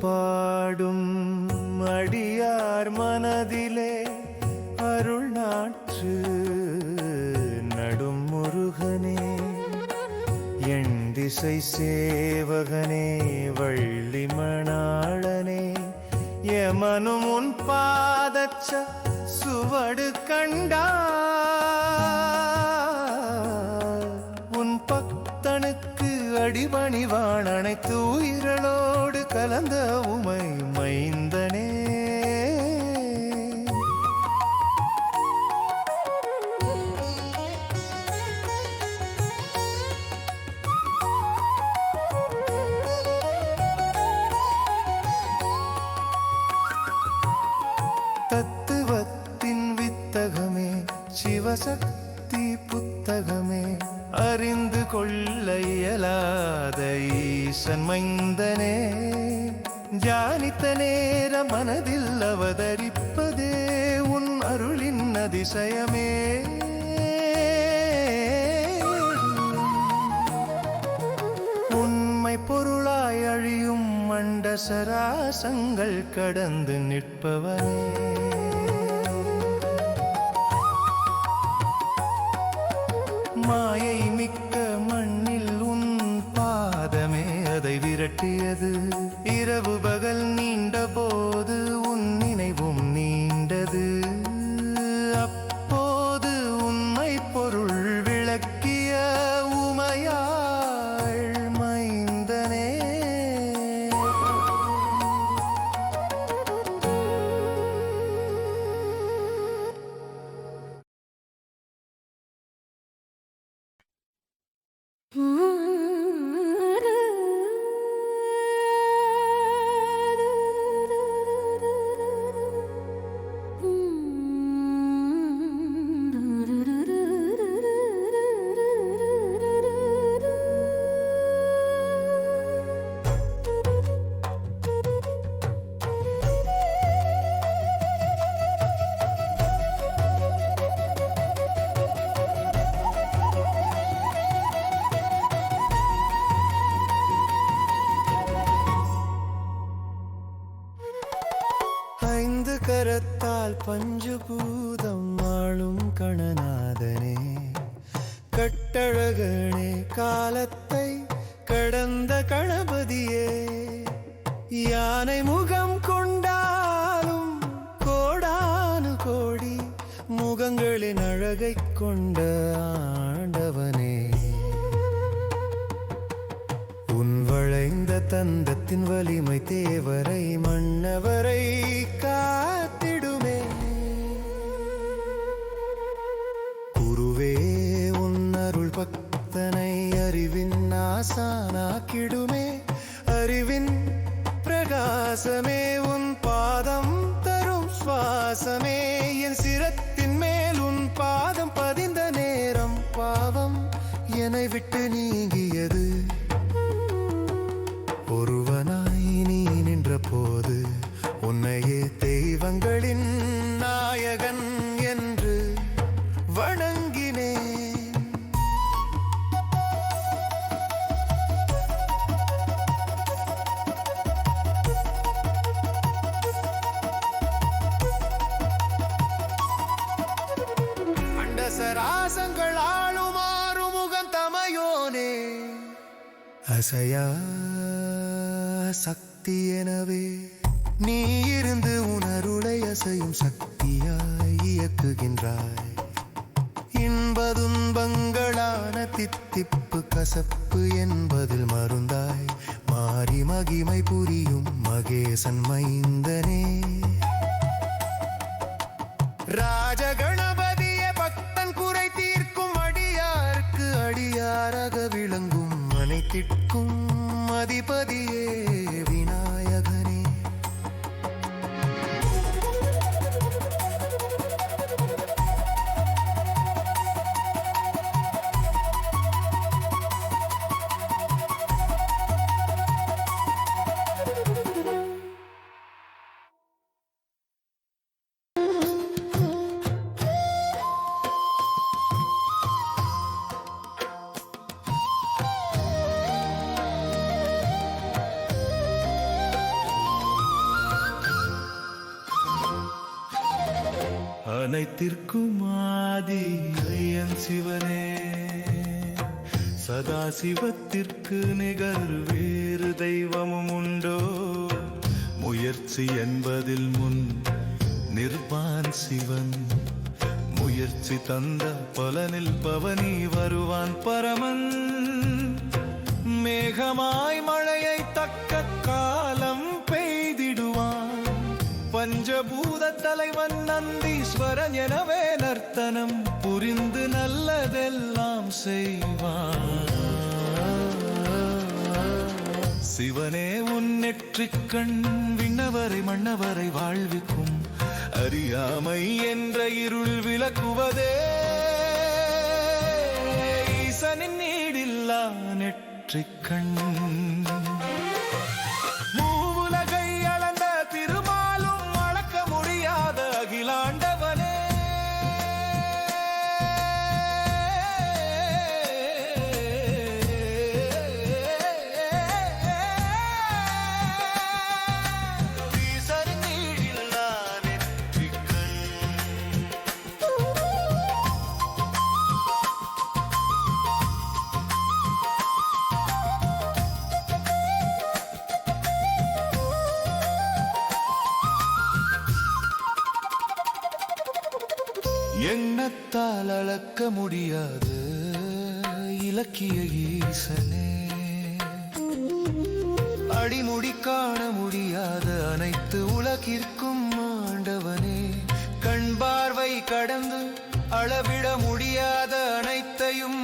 பாடும் அடியார் மனதிலே அருள் நாற்று நடும் முருகனே. என் திசை சேவகனே வள்ளி மணாளனே. எமனும் உன் பாதச்ச சுவடு கண்டா அடிபணிவான் அனைத்து உயிர்களோடு கலந்த உமை மைந்தனே. தத்துவத்தின் வித்தகமே சிவசக்தி புத்தகமே அறிந்து கொள்ள இயலாத ஈசன் மைந்தனே ஜானித்த நேர மனதில் அவதரிப்பதே உன் அருளின் அதிசயமே. உண்மை பொருளாய் அழியும் மண்ட சராசங்கள் கடந்து நிற்பவனே. மாயை மிக்க மண்ணில் உன் பாதமே அதை விரட்டியது. இரவு பகல் நீண்ட போது உன் நினைவு முகங்களின் கொண்ட ஆண்டவனே. உன் வளைந்த தந்தத்தின் வலிமை தேவரை மன்னவரை காத்திடுமே. குருவே உன் அருள் பக்தனை அறிவின் ஆசானாக்கிடுமே. அறிவின் பிரகாசமே அசையா சக்தி எனவே நீ இருந்து உணருளை அசையும் சக்தியாய் இயக்குகின்றாய். இன்பதுன்பங்களான தித்திப்பு கசப்பு என்பதில் மருந்தாய். மாறி மகிமை புரியும் மகேசன் மைந்தனே. ராஜகண அனைத்திற்கும் அதிபதியே. அனைத்திற்கும் ஆதி ஐயன் சிவனே. சதா சிவத்திற்கு நிகர் வேறு தெய்வமும் உண்டோ? முயற்சி என்பதில் முன் நிற்பான் சிவன். முயற்சி தந்த பலனில் பவனி வருவான் பரமன். மேகமாய் மழையை தக்க பஞ்சபூத தலைவன் நந்தீஸ்வரன் எனவே நர்த்தனம் புரிந்து நல்லதெல்லாம் செய்வான். சிவனே உன் நெற்றிக் கண் விண்ணவரை மன்னவரை வாழ்விக்கும். அறியாமை என்ற இருள் விளக்குவதே. ஈசனின் நீடில்லா நெற்றிக் கண். எண்ணத்தால் அளக்க முடியாது இலக்கிய ஈசனே. அடிமுடி காண முடியாத அனைத்து உலகிற்கும் ஆண்டவனே. கண் பார்வை கடந்து அளவிட முடியாத அனைத்தையும்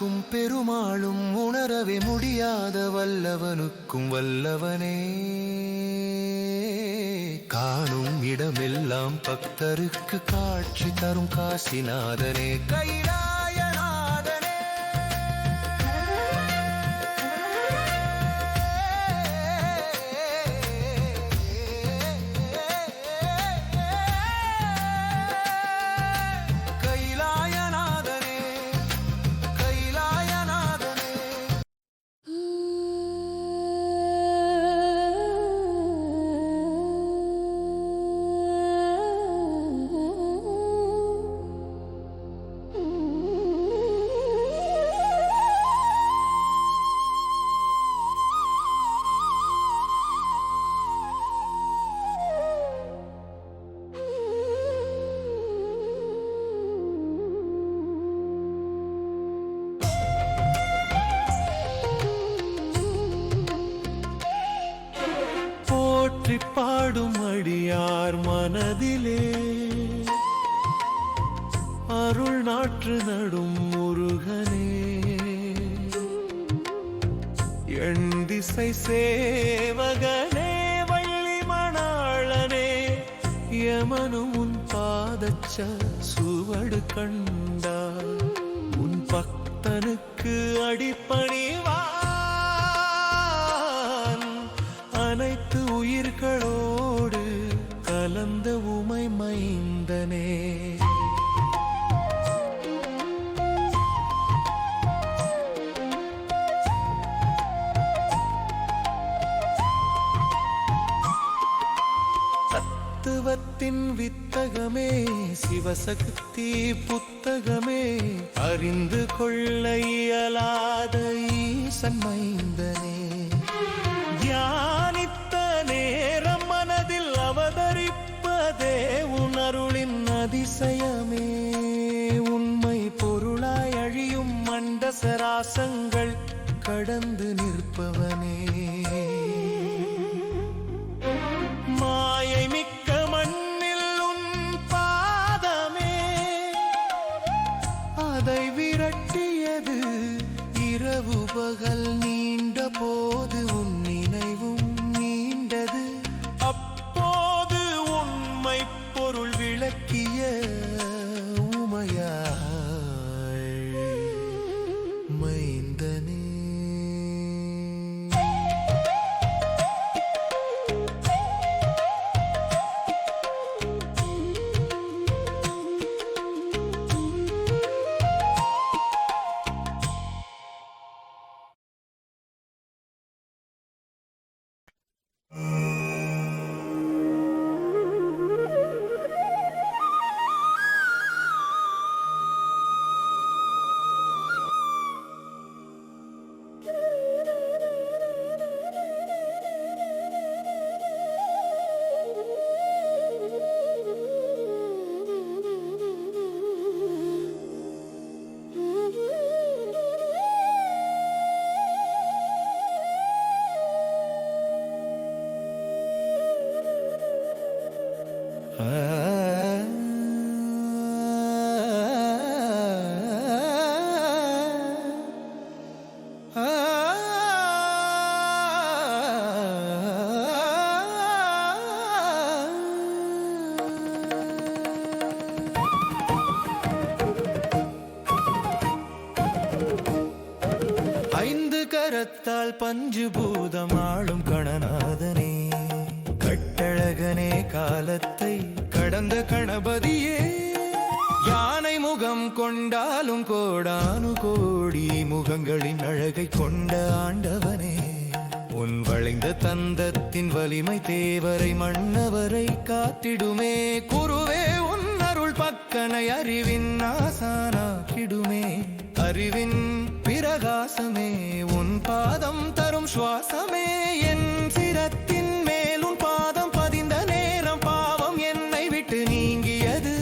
உயிர் பெருமாளும் உணரவே முடியாத வல்லவனுக்கும் வல்லவனே. காணும் இடமெல்லாம் பக்தருக்கு காட்சி தரும் காசிநாதனே. கைலா அடியார் மனதிலே. அருள் நாற்று நடும் முருகனே. எண் திசை சேவகனே வள்ளி மணாளனே. யமனும் உன் பாதச்ச சுவடு கண்டார். உன் பக்தனுக்கு அடிப்பணிவா அனைத்து உயிர்களோடு கலந்த உமை மைந்தனே. தத்துவத்தின் வித்தகமே சிவசக்தி புத்தகமே அறிந்து கொள்ள இயலாத ஈசன் மைந்தனே. கடந்து நிற்பவனே. மாயை மிக்க மண்ணில் உன் பாதமே. அதை விரட்டியது இரவு பகல் நீண்ட போது கரத்தால் பஞ்சு பூதம் ஆளும் கணநாதனே. கட்டழகனே காலத்தை கடந்த கணபதியே. யானை முகம் கொண்டாலும் கோடானு கோடி முகங்களின் அழகை கொண்ட ஆண்டவனே. உன் வளைந்த தந்தத்தின் வலிமை தேவரை மன்னவரை காத்திடுமே. குருவே உன் அருள் பக்கனை அறிவின் ஆசானாக்கிடுமே. அறிவின் பிரகாசமே உன் பாதம் தரும் சுவாசமே. என் சிரத்தின் மேல் உன் பாதம் பதிந்த நேரம் பாவம் என்னை விட்டு நீங்கியது.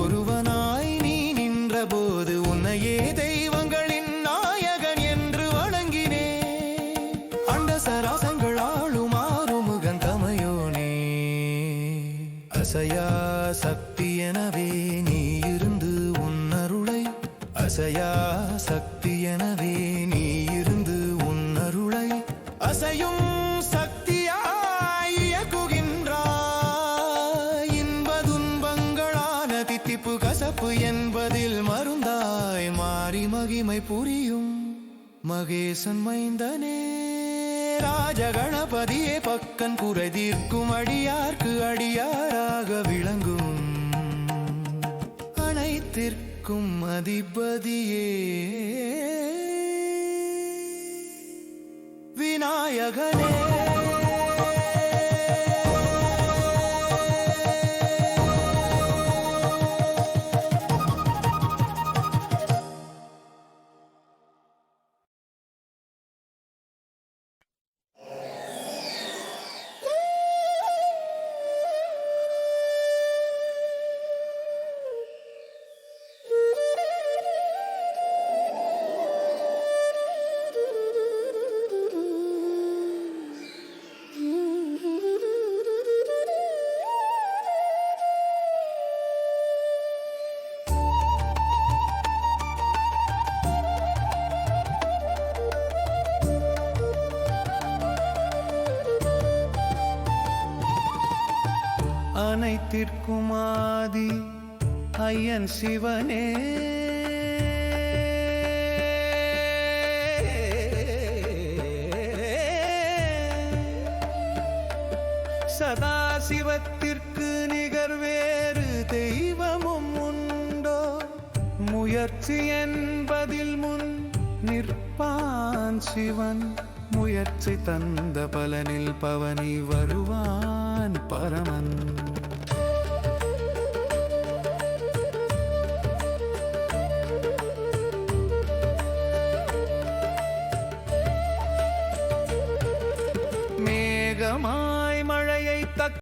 ஒருவனாய் நீ நின்ற போது உன்னையே தெய்வங்களின் நாயகன் என்று வணங்கினே அண்ட சராசங்கள் ஆளும் ஆறுமுகன் தமையோனே. அசையா சக்தி புரியும். மகேசன் மைந்தனே ராஜகணபதியே பக்கன் குறை அடியார்க்கு அடியாராக விளங்கும். அனைத்திற்கும் அதிபதியே. விநாயகனே. அனைத்திற்கும் ஆதி ஐயன் சிவனே. சதாசிவத்திற்கு நிகர் வேறு தெய்வமும் உண்டோ? முயற்சி என்பதில் முன் நிற்பான் சிவன். முயற்சி தந்த பலனில் பவனி வருவான் பரமன்.